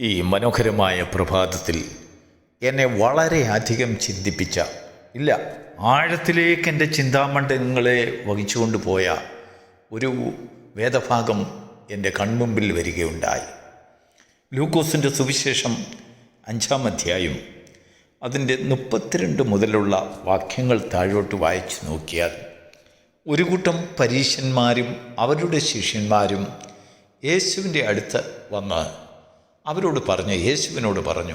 ഈ മനോഹരമായ പ്രഭാതത്തിൽ എന്നെ വളരെയധികം ചിന്തിപ്പിച്ച ഇല്ല ആഴത്തിലേക്ക് എന്റെ ചിന്താമണ്ഡലങ്ങളെ വഹിച്ചുകൊണ്ട് പോയ ഒരു വേദഭാഗം എന്റെ കൺമുമ്പിൽ വരികയുണ്ടായി. ലൂക്കോസിന്റെ സുവിശേഷം അഞ്ചാം അധ്യായം അതിന്റെ മുപ്പത്തിരണ്ട് മുതലുള്ള വാക്യങ്ങൾ താഴോട്ട് വായിച്ചു നോക്കിയാൽ ഒരു കൂട്ടം പരീശന്മാരും അവരുടെ ശിഷ്യന്മാരും യേശുവിന്റെ അടുത്ത് വന്ന് അവരോട് പറഞ്ഞു യേശുവിനോട് പറഞ്ഞു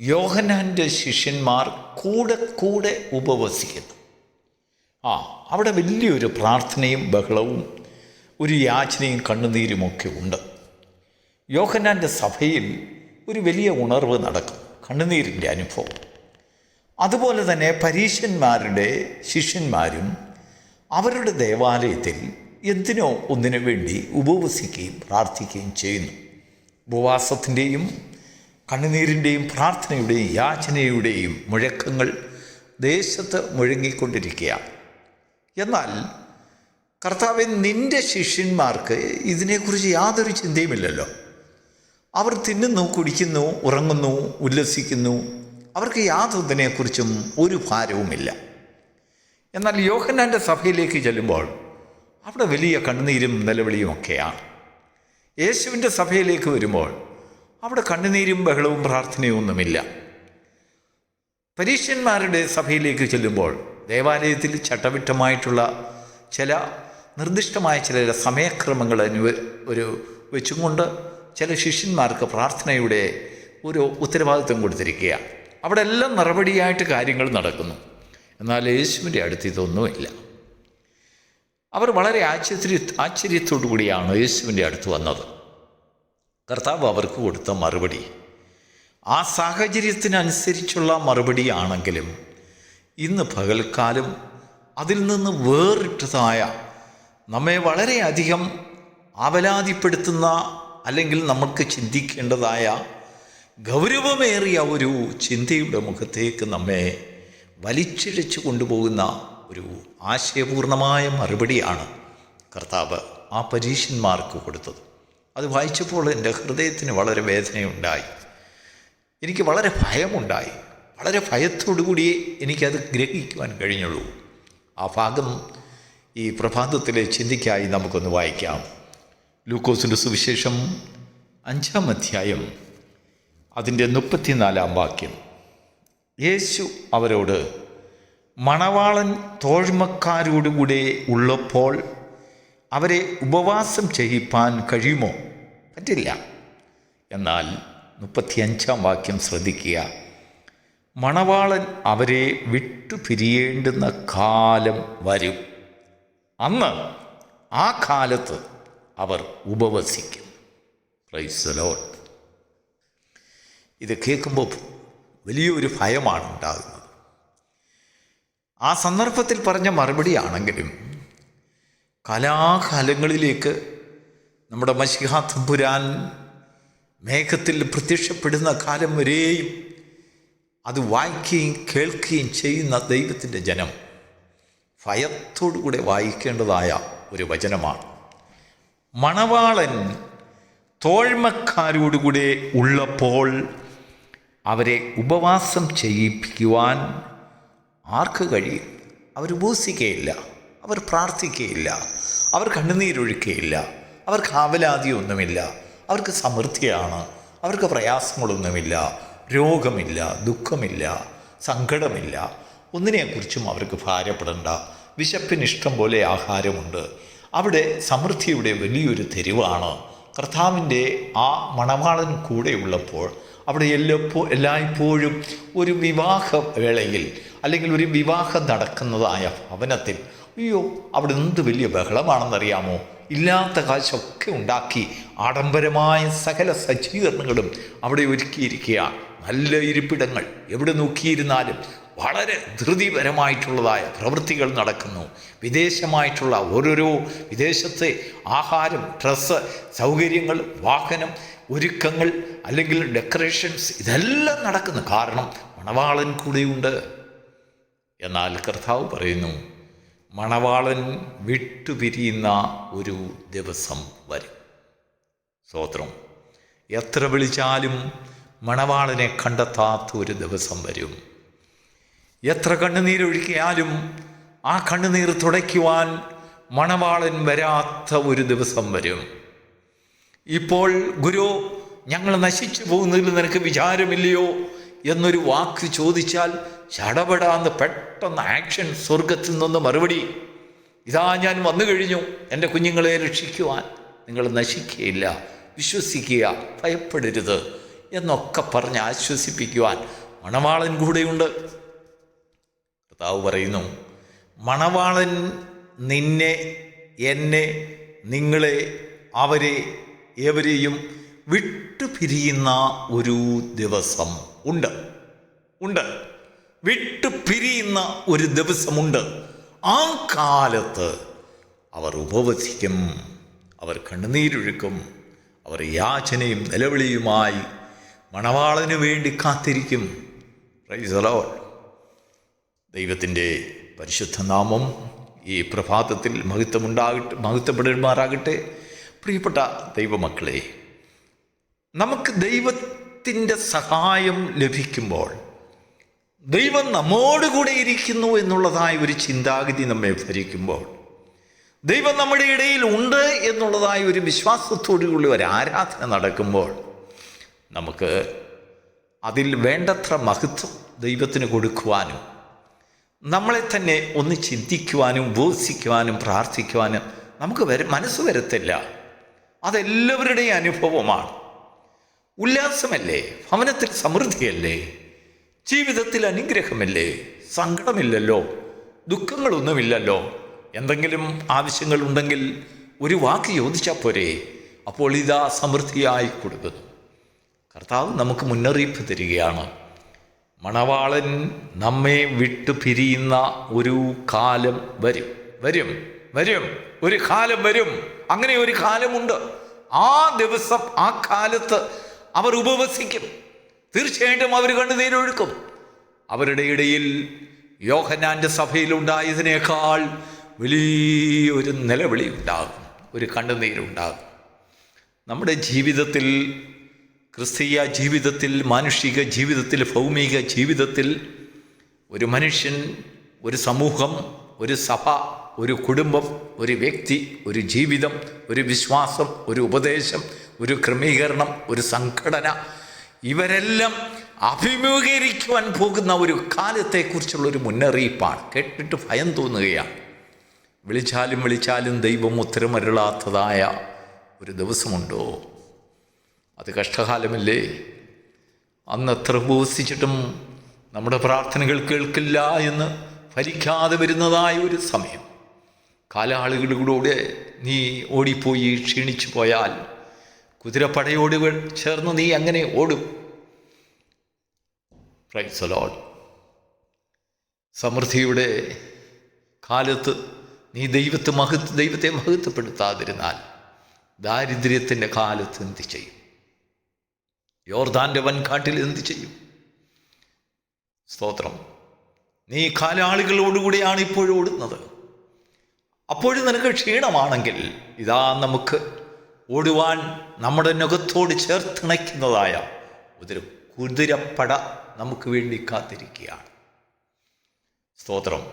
യോഹനാന്റെ ശിഷ്യന്മാർ കൂടെ കൂടെ ഉപവസിക്കുന്നു. ആ അവിടെ വലിയൊരു പ്രാർത്ഥനയും ബഹളവും ഒരു യാചനയും കണ്ണുനീരുമൊക്കെ ഉണ്ട്. യോഹനാന്റെ സഭയിൽ ഒരു വലിയ ഉണർവ് നടക്കും കണ്ണുനീരിന്റെ അനുഭവം. അതുപോലെ തന്നെ പരീശന്മാരുടെ ശിഷ്യന്മാരും അവരുടെ ദേവാലയത്തിൽ എന്തിനോ ഒന്നിനു വേണ്ടി ഉപവസിക്കുകയും പ്രാർത്ഥിക്കുകയും ചെയ്യുന്നു. ഉപവാസത്തിന്റെയും കണ്ണുനീരിന്റെയും പ്രാർത്ഥനയുടെയും യാചനയുടെയും മുഴക്കങ്ങൾ ദേശത്ത് മുഴങ്ങിക്കൊണ്ടിരിക്കുകയാണ് എന്നാൽ കർത്താവ് നിന്റെ ശിഷ്യന്മാർക്ക് ഇതിനെക്കുറിച്ച് യാതൊരു ചിന്തയുമില്ലല്ലോ. അവർ തിന്നുന്നു കുടിക്കുന്നു ഉറങ്ങുന്നു ഉല്ലസിക്കുന്നു. അവർക്ക് യാതൊന്നിനെക്കുറിച്ചും ഒരു ഭാരവുമില്ല. എന്നാൽ യോഹന്നാന്റെ സഭയിലേക്ക് ചെല്ലുമ്പോൾ അവിടെ വലിയ കണ്ണുനീരും നിലവിളിയും ഒക്കെയാണ്. യേശുവിന്റെ സഭയിലേക്ക് വരുമ്പോൾ അവിടെ കണ്ണുനീരും ബഹളവും പ്രാർത്ഥനയും ഒന്നുമില്ല. പരീക്ഷന്മാരുടെ സഭയിലേക്ക് ചെല്ലുമ്പോൾ ദേവാലയത്തിൽ ചട്ടവിട്ടമായിട്ടുള്ള ചില നിർദ്ദിഷ്ടമായ ചില സമയക്രമങ്ങൾ ഒരു വെച്ചുകൊണ്ട് ചില ശിഷ്യന്മാർക്ക് പ്രാർത്ഥനയുടെ ഒരു ഉത്തരവാദിത്വം കൊടുത്തിരിക്കുകയാണ് അവിടെ എല്ലാം നടപടിയായിട്ട് കാര്യങ്ങൾ നടക്കുന്നു. എന്നാൽ യേശുവിന്റെ അടുത്ത് ഇതൊന്നുമില്ല. അവർ വളരെ ആശ്ചര്യ ആശ്ചര്യത്തോടു കൂടിയാണ് യേശുവിന്റെ അടുത്ത് വന്നത്. കർത്താവ് അവർക്ക് കൊടുത്ത മറുപടി ആ സാഹചര്യത്തിനനുസരിച്ചുള്ള മറുപടിയാണെങ്കിലും ഇന്ന് പകൽക്കാലം അതിൽ നിന്ന് വേറിട്ടതായ നമ്മെ വളരെയധികം ആവലാതിപ്പെടുത്തുന്ന അല്ലെങ്കിൽ നമുക്ക് ചിന്തിക്കേണ്ടതായ ഗൗരവമേറിയ ഒരു ചിന്തയുടെ മുഖത്തേക്ക് നമ്മെ വലിച്ചിഴച്ചു കൊണ്ടുപോകുന്ന ഒരു ആശയപൂർണമായ മറുപടിയാണ് കർത്താവ് ആ പരീക്ഷന്മാർക്ക് കൊടുത്തത്. അത് വായിച്ചപ്പോൾ എന്റെ ഹൃദയത്തിന് വളരെ വേദനയുണ്ടായി. എനിക്ക് വളരെ ഭയമുണ്ടായി. വളരെ ഭയത്തോടുകൂടി എനിക്കത് ഗ്രഹിക്കുവാൻ കഴിഞ്ഞുള്ളൂ. ആ ഭാഗം ഈ പ്രഭാതത്തിലെ ചിന്തയ്ക്കായി നമുക്കൊന്ന് വായിക്കാം. ലൂക്കോസിന്റെ സുവിശേഷം അഞ്ചാം അധ്യായം അതിന്റെ മുപ്പത്തിനാലാം വാക്യം. യേശു അവരോട് മണവാളൻ തോഴ്മക്കാരോടുകൂടെ ഉള്ളപ്പോൾ അവരെ ഉപവാസം ചെയ്യിപ്പാൻ കഴിയുമോ? പറ്റില്ല. എന്നാൽ മുപ്പത്തിയഞ്ചാം വാക്യം ശ്രദ്ധിക്കുക. മണവാളൻ അവരെ വിട്ടുപിരിയേണ്ടുന്ന കാലം വരും. അന്ന് ആ കാലത്ത് അവർ ഉപവസിക്കും. പ്രൈസലോട്ട് ഇത് കേൾക്കുമ്പോൾ വലിയൊരു ഭയമാണ് ഉണ്ടാകുന്നത്. ആ സന്ദർഭത്തിൽ പറഞ്ഞ മറുപടി ആണെങ്കിലും കലാകാലങ്ങളിലേക്ക് നമ്മുടെ മഷിഹാത്തമ്പുരാൻ മേഘത്തിൽ പ്രത്യക്ഷപ്പെടുന്ന കാലം വരെയും അത് വായിക്കുകയും കേൾക്കുകയും ചെയ്യുന്ന ദൈവത്തിന്റെ ജനം ഭയത്തോടുകൂടെ വായിക്കേണ്ടതായ ഒരു വചനമാണ്. മണവാളൻ തോഴ്മക്കാരോടുകൂടെ ഉള്ളപ്പോൾ അവരെ ഉപവാസം ചെയ്യിപ്പിക്കുവാൻ ആർക്ക് കഴിയും? അവർ ഉപസിക്കുകയില്ല അവർ പ്രാർത്ഥിക്കുകയില്ല അവർ കണ്ണുനീരൊഴുക്കുകയില്ല അവർക്ക് ആവലാതിയൊന്നുമില്ല അവർക്ക് സമൃദ്ധിയാണ് അവർക്ക് പ്രയാസങ്ങളൊന്നുമില്ല രോഗമില്ല ദുഃഖമില്ല സങ്കടമില്ല. ഒന്നിനെക്കുറിച്ചും അവർക്ക് ഭാരപ്പെടേണ്ട. വിശപ്പിന് ഇഷ്ടം പോലെ ആഹാരമുണ്ട്. അവിടെ സമൃദ്ധിയുടെ വലിയൊരു തെരുവാണ്. കർത്താവിന്റെ ആ മണവാളൻ കൂടെയുള്ളപ്പോൾ അവിടെ എല്ലപ്പോ എല്ലായ്പ്പോഴും ഒരു വിവാഹ വേളയിൽ അല്ലെങ്കിൽ ഒരു വിവാഹം നടക്കുന്നതായ ഭവനത്തിൽ അയ്യോ അവിടെ എന്ത് വലിയ ബഹളമാണെന്നറിയാമോ? ഇല്ലാത്ത കാശൊക്കെ ഉണ്ടാക്കി ആഡംബരമായ സകല സജ്ജീകരണങ്ങളും അവിടെ ഒരുക്കിയിരിക്കുകയാണ്. നല്ല ഇരിപ്പിടങ്ങൾ എവിടെ നോക്കിയിരുന്നാലും വളരെ ധൃതിപരമായിട്ടുള്ളതായ പ്രവൃത്തികൾ നടക്കുന്നു. വിദേശമായിട്ടുള്ള ഓരോരോ വിദേശത്തെ ആഹാരം ഡ്രസ്സ് സൗകര്യങ്ങൾ വാഹനം ഒരുക്കങ്ങൾ അല്ലെങ്കിൽ ഡെക്കറേഷൻസ് ഇതെല്ലാം നടക്കുന്നു. കാരണം മണവാളൻ കൂടെയുണ്ട്. എന്നാൽ കർത്താവ് പറയുന്നു മണവാളൻ വിട്ടുപിരിയുന്ന ഒരു ദിവസം വരും. സ്തോത്രം. എത്ര വിളിച്ചാലും മണവാളനെ കണ്ടെത്താത്ത ഒരു ദിവസം വരും. എത്ര കണ്ണുനീരൊഴുക്കിയാലും ആ കണ്ണുനീർ തുടയ്ക്കുവാൻ മണവാളൻ വരാത്ത ഒരു ദിവസം വരും. ഇപ്പോൾ ഗുരു ഞങ്ങൾ നശിച്ചു പോകുന്നതിൽ നിനക്ക് വിചാരമില്ലയോ എന്നൊരു വാക്ക് ചോദിച്ചാൽ ചടപടാന്ന് പെട്ടെന്ന് ആക്ഷൻ സ്വർഗത്തിൽ നിന്ന് മറുപടി. ഇതാ ഞാൻ വന്നു കഴിഞ്ഞു. എന്റെ കുഞ്ഞുങ്ങളെ രക്ഷിക്കുവാൻ. നിങ്ങൾ നശിക്കുകയില്ല വിശ്വസിക്കുക ഭയപ്പെടരുത് എന്നൊക്കെ പറഞ്ഞ് ആശ്വസിപ്പിക്കുവാൻ മണവാളൻ കൂടെയുണ്ട്. കർത്താവ് പറയുന്നു മണവാളൻ നിന്നെ എന്നെ നിങ്ങളെ അവരെ ഏവരെയും വിട്ടുപിരിയുന്ന ഒരു ദിവസം ഉണ്ട്. ഉണ്ട്. വിട്ടുപിരിയുന്ന ഒരു ദിവസമുണ്ട്. ആ കാലത്ത് അവർ ഉപവസിക്കും അവർ കണ്ണുനീരൊഴുക്കും അവർ യാചനയും നിലവിളിയുമായി മണവാളന് വേണ്ടി കാത്തിരിക്കും. റൈസലോ ദൈവത്തിന്റെ പരിശുദ്ധ നാമം ഈ പ്രഭാതത്തിൽ മഹത്വമുണ്ടാകട്ടെ മഹത്വപ്പെടുമാറാകട്ടെ. പ്രിയപ്പെട്ട ദൈവമക്കളെ നമുക്ക് ദൈവത്തിന്റെ സഹായം ലഭിക്കുമ്പോൾ ദൈവം നമ്മോട് കൂടെ ഇരിക്കുന്നു എന്നുള്ളതായ ഒരു ചിന്താഗതി നമ്മെ ഭരിക്കുമ്പോൾ ദൈവം നമ്മുടെ ഇടയിൽ ഉണ്ട് എന്നുള്ളതായ ഒരു വിശ്വാസത്തോടുകൂടി ഒരു ആരാധന നടക്കുമ്പോൾ നമുക്ക് അതിൽ വേണ്ടത്ര മഹത്വം ദൈവത്തിന് കൊടുക്കുവാനും നമ്മളെ തന്നെ ഒന്ന് ചിന്തിക്കുവാനും ബോധിക്കുവാനും പ്രാർത്ഥിക്കുവാനും നമുക്ക് വര മനസ്സ് വരത്തില്ല. അതെല്ലാവരുടെയും അനുഭവമാണ്. ഉല്ലാസമല്ലേ? ഭവനത്തിൽ സമൃദ്ധിയല്ലേ? ജീവിതത്തിൽ അനുഗ്രഹമില്ലേ? സങ്കടമില്ലല്ലോ? ദുഃഖങ്ങളൊന്നുമില്ലല്ലോ? എന്തെങ്കിലും ആവശ്യങ്ങളുണ്ടെങ്കിൽ ഒരു വാക്ക് ചോദിച്ചാൽ പോരെ? അപ്പോൾ ഇതാ സമൃദ്ധിയായി കൊടുക്കുന്നു കർത്താവ് നമുക്ക് മുന്നറിയിപ്പ് തരികയാണ്. മണവാളൻ നമ്മെ വിട്ടു പിരിയുന്ന ഒരു കാലം വരും. വരും. വരും. ഒരു കാലം വരും. അങ്ങനെ ഒരു കാലമുണ്ട്. ആ ദിവസം ആ കാലത്ത് അവർ ഉപവസിക്കും. തീർച്ചയായിട്ടും അവർ കണ്ണുനീരൊഴുക്കും അവരുടെ ഇടയിൽ യോഹനാന്റെ സഭയിലുണ്ടായതിനേക്കാൾ വലിയൊരു നിലവിളി ഉണ്ടാകും ഒരു കണ്ണുനീരുണ്ടാകും നമ്മുടെ ജീവിതത്തിൽ ക്രിസ്തീയ ജീവിതത്തിൽ മാനുഷിക ജീവിതത്തിൽ ഭൗമിക ജീവിതത്തിൽ ഒരു മനുഷ്യൻ ഒരു സമൂഹം ഒരു സഭ ഒരു കുടുംബം ഒരു വ്യക്തി ഒരു ജീവിതം ഒരു വിശ്വാസം ഒരു ഉപദേശം ഒരു ക്രമീകരണം ഒരു സംഘടന ഇവരെല്ലാം അഭിമുഖീകരിക്കുവാൻ പോകുന്ന ഒരു കാലത്തെക്കുറിച്ചുള്ളൊരു മുന്നറിയിപ്പാണ്. കേട്ടിട്ട് ഭയം തോന്നുകയാണ്. വിളിച്ചാലും വിളിച്ചാലും ദൈവം ഉത്തരമരുളാത്തതായ ഒരു ദിവസമുണ്ടോ? അത് കഷ്ടകാലമല്ലേ? അന്ന് എത്ര ഉപവസിച്ചിട്ടും നമ്മുടെ പ്രാർത്ഥനകൾ കേൾക്കില്ല എന്ന് ഫലിക്കാതെ വരുന്നതായ ഒരു സമയം. കാലാളുകളിലൂടെ നീ ഓടിപ്പോയി ക്ഷീണിച്ചു പോയാൽ കുതിരപ്പടയോട് ചേർന്ന് നീ അങ്ങനെ ഓടും. പ്രൈസ് ലോഡ് സമൃദ്ധിയുടെ കാലത്ത് നീ ദൈവത്തെ മഹത്വ ദൈവത്തെ മഹത്വപ്പെടുത്താതിരുന്നാൽ ദാരിദ്ര്യത്തിന്റെ കാലത്ത് എന്ത് ചെയ്യും? യോർദാന്റെ വൻകാട്ടിൽ എന്ത് ചെയ്യും? സ്തോത്രം. നീ കാലാളികളോടുകൂടിയാണ് ഇപ്പോഴും ഓടുന്നത്. അപ്പോഴും നിനക്ക് ക്ഷീണമാണെങ്കിൽ ഇതാ നമുക്ക് ഓടുവാൻ നമ്മുടെ നുഖത്തോട് ചേർത്തിണയ്ക്കുന്നതായ ഒരു കുതിരപ്പട നമുക്ക് വേണ്ടി കാത്തിരിക്കുകയാണ്. സ്തോത്രം.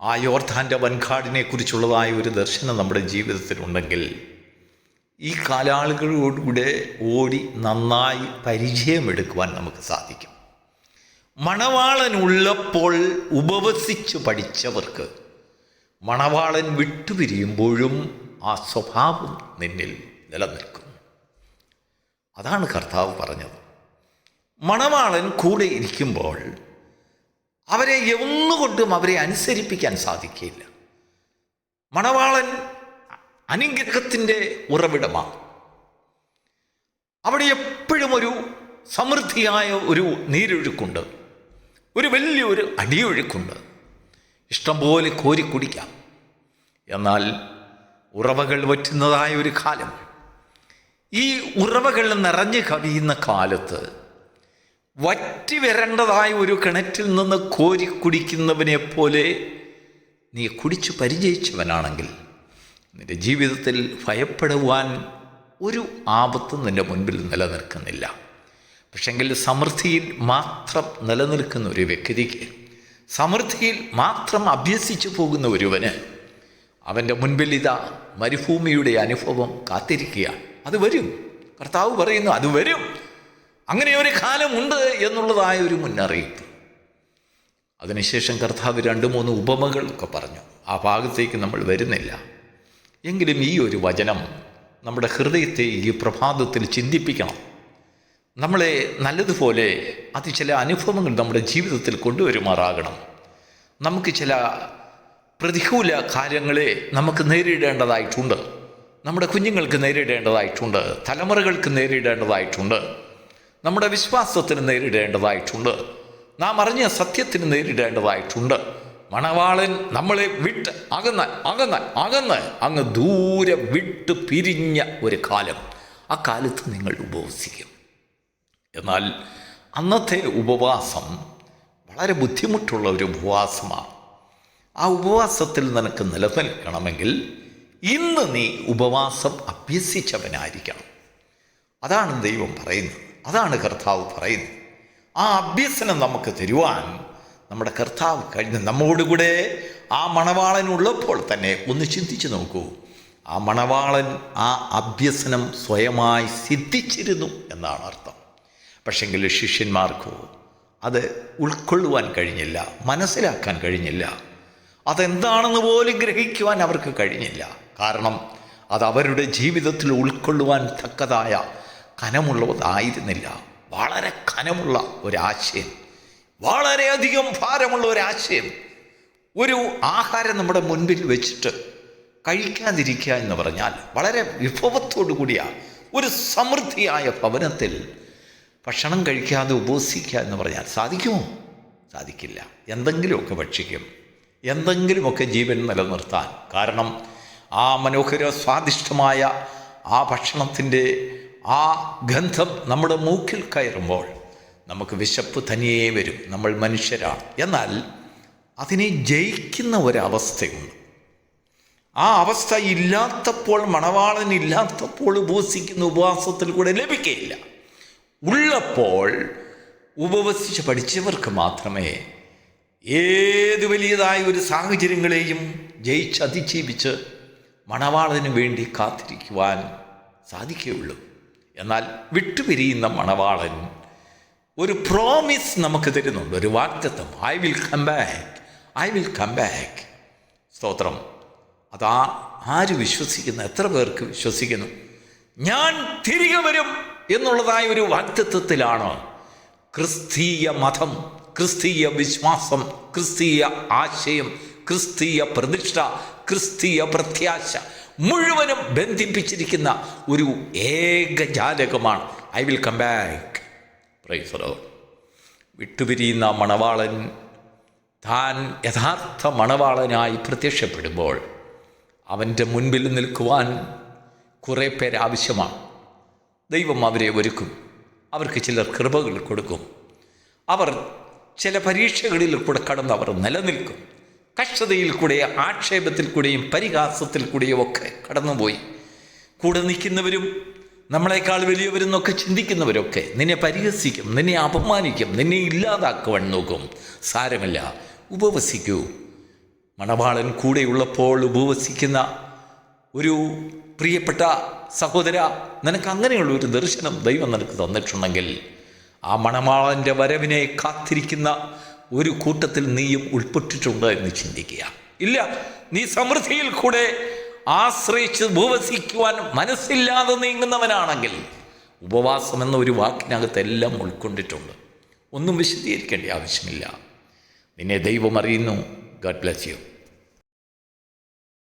ആ യോർധാന്റെ വൻകാടിനെക്കുറിച്ചുള്ളതായ ഒരു ദർശനം നമ്മുടെ ജീവിതത്തിലുണ്ടെങ്കിൽ ഈ കാലാളുകളോടുകൂടെ ഓടി നന്നായി പരിചയമെടുക്കുവാൻ നമുക്ക് സാധിക്കും. മണവാളൻ ഉള്ളപ്പോൾ ഉപവസിച്ച് പഠിച്ചവർക്ക് മണവാളൻ വിട്ടുപിരിയുമ്പോഴും ആ സ്വഭാവം നിന്നിൽ നിലനിൽക്കും അതാണ് കർത്താവ് പറഞ്ഞത്. മണവാളൻ കൂടെ ഇരിക്കുമ്പോൾ അവരെ ഒന്നുകൊണ്ടും അവരെ അനുസരിപ്പിക്കാൻ സാധിക്കില്ല. മണവാളൻ അനുഗ്രഹത്തിന്റെ ഉറവിടമാണ്. അവിടെ എപ്പോഴും ഒരു സമൃദ്ധിയായ ഒരു നീരൊഴുക്കുണ്ട്. ഒരു വലിയൊരു അടിയൊഴുക്കുണ്ട്. ഇഷ്ടംപോലെ കോരി കുടിക്കാം എന്നാൽ ഉറവകൾ വറ്റുന്നതായ ഒരു കാലം. ഈ ഉറവകൾ നിറഞ്ഞു കവിയുന്ന കാലത്ത് വറ്റി വരേണ്ടതായ ഒരു കിണറ്റിൽ നിന്ന് കോരി കുടിക്കുന്നവനെ പോലെ നീ കുടിച്ചു പരിചയിച്ചവനാണെങ്കിൽ നിന്റെ ജീവിതത്തിൽ ഭയപ്പെടുവാൻ ഒരു ആപത്തും നിന്റെ മുൻപിൽ നിലനിൽക്കുന്നില്ല. പക്ഷെങ്കിൽ സമൃദ്ധിയിൽ മാത്രം നിലനിൽക്കുന്ന ഒരു വ്യക്തിക്ക് സമൃദ്ധിയിൽ മാത്രം അഭ്യസിച്ചു പോകുന്ന ഒരുവന് അവന്റെ മുൻപിൽ ഇതാ മരുഭൂമിയുടെ അനുഭവം കാത്തിരിക്കുക അത് വരും. കർത്താവ് പറയുന്നു അത് വരും. അങ്ങനെ ഒരു കാലമുണ്ട് എന്നുള്ളതായ ഒരു മുന്നറിയിപ്പ്. അതിനുശേഷം കർത്താവ് രണ്ട് മൂന്ന് ഉപമകളൊക്കെ പറഞ്ഞു. ആ ഭാഗത്തേക്ക് നമ്മൾ വരുന്നില്ല. എങ്കിലും ഈ ഒരു വചനം നമ്മുടെ ഹൃദയത്തെ ഈ പ്രഭാതത്തിൽ ചിന്തിപ്പിക്കണം. നമ്മളെ നല്ലതുപോലെ അത് ചില അനുഭവങ്ങൾ നമ്മുടെ ജീവിതത്തിൽ കൊണ്ടുവരുമാറാകണം. നമുക്ക് ചില പ്രതികൂല കാര്യങ്ങളെ നമുക്ക് നേരിടേണ്ടതായിട്ടുണ്ട്. നമ്മുടെ കുഞ്ഞുങ്ങൾക്ക് നേരിടേണ്ടതായിട്ടുണ്ട്. തലമുറകൾക്ക് നേരിടേണ്ടതായിട്ടുണ്ട്. നമ്മുടെ വിശ്വാസത്തിന് നേരിടേണ്ടതായിട്ടുണ്ട്. നാം അറിഞ്ഞ സത്യത്തിന് നേരിടേണ്ടതായിട്ടുണ്ട്. മണവാളൻ നമ്മളെ വിട്ട് അകന്ന് അകന്ന് അകന്ന് അങ്ങ് ദൂരെ വിട്ട് പിരിഞ്ഞ ഒരു കാലം. ആ കാലത്ത് നിങ്ങൾ ഉപവസിക്കും. എന്നാൽ അന്നത്തെ ഉപവാസം വളരെ ബുദ്ധിമുട്ടുള്ള ഒരു ഉപവാസമാണ്. ആ ഉപവാസത്തിൽ നിനക്ക് നിലനിൽക്കണമെങ്കിൽ ഇന്ന് നീ ഉപവാസം അഭ്യസിച്ചവനായിരിക്കണം. അതാണ് ദൈവം പറയുന്നത്. അതാണ് കർത്താവ് പറയുന്നത്. ആ അഭ്യസനം നമുക്ക് തരുവാൻ നമ്മുടെ കർത്താവ് കഴിഞ്ഞ് നമ്മോടുകൂടെ ആ മണവാളൻ ഉള്ളപ്പോൾ തന്നെ ഒന്ന് ചിന്തിച്ചു നോക്കൂ. ആ മണവാളൻ ആ അഭ്യസനം സ്വയമായി സിദ്ധിച്ചിരുന്നു എന്നാണ് അർത്ഥം. പക്ഷെങ്കിൽ ശിഷ്യന്മാർക്കോ അത് ഉൾക്കൊള്ളുവാൻ കഴിഞ്ഞില്ല മനസ്സിലാക്കാൻ കഴിഞ്ഞില്ല. അതെന്താണെന്ന് പോലും ഗ്രഹിക്കുവാൻ അവർക്ക് കഴിഞ്ഞില്ല. കാരണം അത് അവരുടെ ജീവിതത്തിൽ ഉൾക്കൊള്ളുവാൻ തക്കതായ കനമുള്ളതായിരുന്നില്ല. വളരെ കനമുള്ള ഒരാശയം. വളരെയധികം ഭാരമുള്ള ഒരാശയം. ഒരു ആഹാരം നമ്മുടെ മുൻപിൽ വെച്ചിട്ട് കഴിക്കാതിരിക്കുക എന്ന് പറഞ്ഞാൽ വളരെ വിഭവത്തോടു കൂടിയ ഒരു സമൃദ്ധിയായ ഭവനത്തിൽ ഭക്ഷണം കഴിക്കാതെ ഉപസിക്കുക എന്ന് പറഞ്ഞാൽ സാധിക്കുമോ? സാധിക്കില്ല. എന്തെങ്കിലുമൊക്കെ ഭക്ഷിക്കും. എന്തെങ്കിലുമൊക്കെ ജീവൻ നിലനിർത്താൻ. കാരണം ആ മനോഹര സ്വാദിഷ്ടമായ ആ ഭക്ഷണത്തിന്റെ ആ ഗന്ധം നമ്മുടെ മൂക്കിൽ കയറുമ്പോൾ നമുക്ക് വിശപ്പ് തനിയേ വരും. നമ്മൾ മനുഷ്യരാണ്. എന്നാൽ അതിനെ ജയിക്കുന്ന ഒരവസ്ഥയുണ്ട്. ആ അവസ്ഥ ഇല്ലാത്തപ്പോൾ മണവാളൻ ഇല്ലാത്തപ്പോൾ ഉപവസിക്കുന്ന ഉപവാസത്തിൽ കൂടെ ലഭിക്കുകയില്ല ഉള്ളപ്പോൾ ഉപവസിച്ച് പഠിച്ചവർക്ക് മാത്രമേ ഏത് വലിയതായ ഒരു സാഹചര്യങ്ങളെയും ജയിച്ച് അതിജീവിച്ച് മണവാളന് വേണ്ടി കാത്തിരിക്കുവാൻ സാധിക്കുകയുള്ളൂ. എന്നാൽ വിട്ടുപിരിയുന്ന മണവാളൻ ഒരു പ്രോമിസ് നമുക്ക് തരുന്നുണ്ട്. ഒരു വാക്തത്വം I will come back I will come back സ്തോത്രം. അതാ ആര് വിശ്വസിക്കുന്നു? എത്ര പേർക്ക് വിശ്വസിക്കുന്നു? ഞാൻ തിരികെ വരും എന്നുള്ളതായ ഒരു വാക്തത്വത്തിലാണ് ക്രിസ്തീയ മതം. ക്രിസ്തീയ വിശ്വാസം ക്രിസ്തീയ ആശയം ക്രിസ്തീയ പ്രതിഷ്ഠ ക്രിസ്തീയ പ്രത്യാശ മുഴുവനും ബന്ധിപ്പിച്ചിരിക്കുന്ന ഒരു ഏകജാലകമാണ്. I will come back. വിട്ടുപിരിയുന്ന മണവാളൻ താൻ യഥാർത്ഥ മണവാളനായി പ്രത്യക്ഷപ്പെടുമ്പോൾ അവന്റെ മുൻപിൽ നിൽക്കുവാൻ കുറേ പേർ ആവശ്യമാണ്. ദൈവം അവരെ ഒരുക്കും. അവർക്ക് ചിലർ കൃപകൾ കൊടുക്കും. അവർ ചില പരീക്ഷകളിൽ കൂടെ അവർ നിലനിൽക്കും. കഷ്ടതയിൽ കൂടെ ആക്ഷേപത്തിൽ കൂടെയും പരിഹാസത്തിൽ കൂടെയും ഒക്കെ കടന്നുപോയി. കൂടെ നിൽക്കുന്നവരും നമ്മളെക്കാൾ വലിയവരെന്നൊക്കെ ചിന്തിക്കുന്നവരൊക്കെ നിന്നെ പരിഹസിക്കും നിന്നെ അപമാനിക്കും നിന്നെ ഇല്ലാതാക്കുവാൻ നോക്കും. സാരമില്ല ഉപവസിക്കൂ. മണവാളൻ കൂടെയുള്ളപ്പോൾ ഉപവസിക്കുന്ന ഒരു പ്രിയപ്പെട്ട സഹോദര നിനക്ക് അങ്ങനെയുള്ള ഒരു ദർശനം ദൈവം നിനക്ക് തന്നിട്ടുണ്ടെങ്കിൽ ആ മണമാളന്റെ വരവിനെ കാത്തിരിക്കുന്ന ഒരു കൂട്ടത്തിൽ നീയും ഉൾപ്പെട്ടിട്ടുണ്ട് എന്ന് ചിന്തിക്കുക. ഇല്ല നീ സമൃദ്ധിയിൽ കൂടെ ആശ്രയിച്ച് ഉപവസിക്കുവാൻ മനസ്സില്ലാതെ നീങ്ങുന്നവനാണെങ്കിൽ ഉപവാസം എന്ന ഒരു വാക്കിനകത്ത് എല്ലാം ഉൾക്കൊണ്ടിട്ടുണ്ട്. ഒന്നും വിശദീകരിക്കേണ്ട ആവശ്യമില്ല. നിന്നെ ദൈവം അറിയുന്നു. Garh bless you